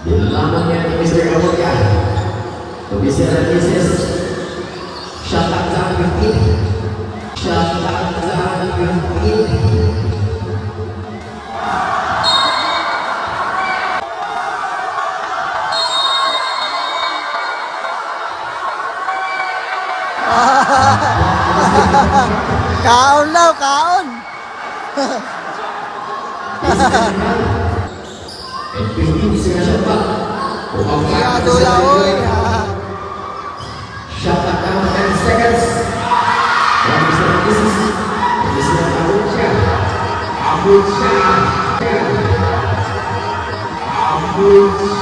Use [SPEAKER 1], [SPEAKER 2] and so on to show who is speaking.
[SPEAKER 1] Dilaman niya ni Mr. Amoya. Mrs. Shot at sa 15. Shot at sa 15.
[SPEAKER 2] Kaon daw, kaon. Masyado laon.
[SPEAKER 1] Shot at down 10 seconds. One is not this is. This is not Abuja. Abuja.